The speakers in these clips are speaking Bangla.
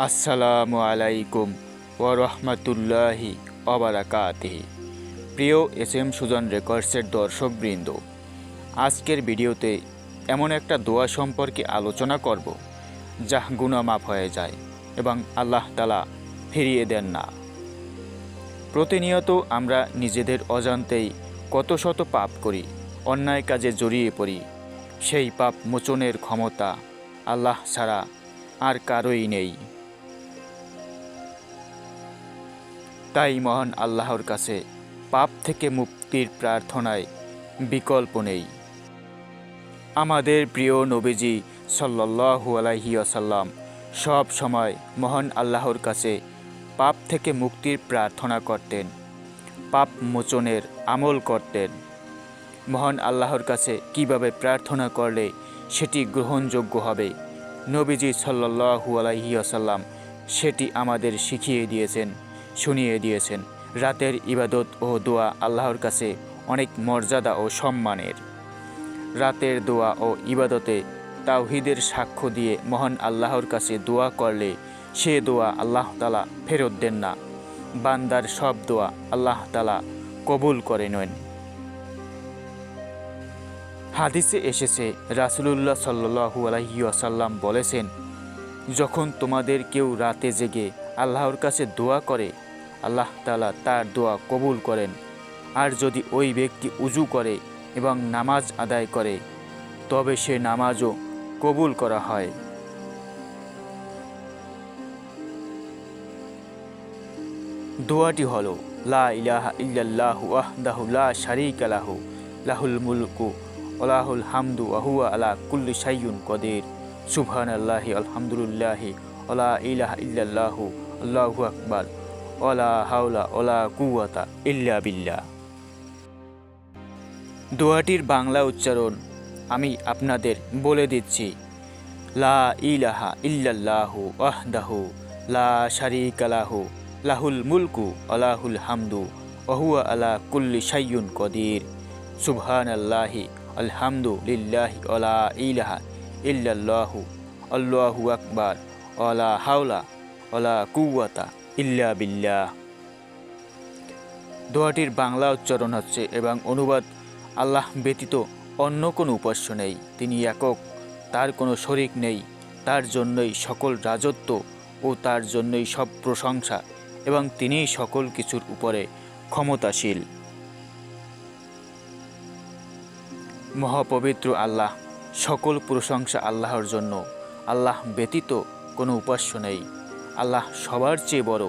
আসসালামু আলাইকুম ও রহমতুল্লাহি অবরাকাতিহি প্রিয় এস এম সুজন রেকর্ডসের দর্শকবৃন্দ, আজকের ভিডিওতে এমন একটা দোয়া সম্পর্কে আলোচনা করব যা গুণা মাফ হয়ে যায় এবং আল্লাহ তালা ফিরিয়ে দেন না। প্রতিনিয়ত আমরা নিজেদের অজান্তেই কত শত পাপ করি, অন্যায় কাজে জড়িয়ে পড়ি, সেই পাপ মোচনের ক্ষমতা আল্লাহ ছাড়া আর কারোই নেই। তাই মহান আল্লাহর কাছে, পাপ থেকে মুক্তির প্রার্থনায় বিকল্প নেই। আমাদের প্রিয় নবীজি সাল্লাল্লাহু আলাইহি আসাল্লাম সব সময় মহান আল্লাহর কাছে পাপ থেকে মুক্তির প্রার্থনা করতেন, পাপ মোচনের আমল করতেন। মহান আল্লাহর কাছে কীভাবে প্রার্থনা করলে সেটি গ্রহণযোগ্য হবে, নবীজি সাল্লাল্লাহু আলাইহি আসাল্লাম সেটি আমাদের শিখিয়ে দিয়েছেন। শুনিয়ে দিয়েছেন। রাতের ইবাদত ও দোয়া আল্লাহর কাছে অনেক মর্যাদা ও সম্মানের। রাতের দোয়া ও ইবাদতে তাওহিদের সাক্ষ্য দিয়ে মহান আল্লাহর কাছে দোয়া করলে সে দোয়া আল্লাহ তালা ফেরত দেন না। বান্দার সব দোয়া আল্লাহ তালা কবুল করে নেন। হাদিসে এসেছে, রাসুলুল্লাহ সাল্লু আলহি আসাল্লাম বলেছেন, যখন তোমাদের কেউ রাতে জেগে আল্লাহর কাছে দোয়া করে আল্লাহ তালা তার দোয়া কবুল করেন। আর যদি ওই ব্যক্তি উজু করে এবং নামাজ আদায় করে, তবে সে নামাজও কবুল করা হয়। দোয়াটি হলো, লা ইলাহা ইল্লাল্লাহু ওয়াহদাহু লা শারীকা লাহু, লাহুল মুলকু ওলাহুল হামদু আহুয়া আলা কুল্লি শাইয়ুন কদির। সুবহানাল্লাহি, আলহামদুলিল্লাহি ওলা ইলাহা ইল্লাল্লাহু, আল্লাহু আকবার। ওলা হাওলা ওলা কুওয়াতা ইল্লা বিল্লাহ দোয়াটির বাংলা উচ্চারণ আমি আপনাদের বলে দিচ্ছি। লা ইলাহা ইল্লাল্লাহু ওয়াহদাহু, লা শারীকা লাহু, লাহুল মুলকু আলাহুল হামদু ওহুয়া আলা কুল্লি সাইয়ুন কদির। সুবহানাল্লাহি আলহামদু লিল্লাহি ওলা ইলাহা ইল্লাল্লাহু, আল্লাহু আকবার ওলা হাওলা ওলা কুওয়াতা। ইল্লা বিল্লাহ। দোয়াটির বাংলা উচ্চারণ হচ্ছে, এবং অনুবাদ আল্লাহ ব্যতীত অন্য কোনো উপাস্য নেই। তিনি একক, তার কোনো শরিক নেই। তার জন্যই সকল রাজত্ব ও তার জন্যই সব প্রশংসা, এবং তিনিই সকল কিছুর উপরে ক্ষমতাশীল। মহাপবিত্র আল্লাহ, সকল প্রশংসা আল্লাহর জন্য। আল্লাহ ব্যতীত কোনো উপাস্য নেই। আল্লাহ সবার চেয়ে বড়।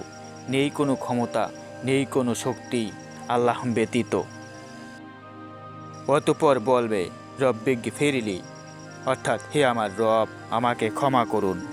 নেই কোনো ক্ষমতা, নেই কোনো শক্তি, আল্লাহ ব্যতীত। অতপর বলবে রব্বে ফেরিলি অর্থাৎ, হে আমার রব, আমাকে ক্ষমা করুন।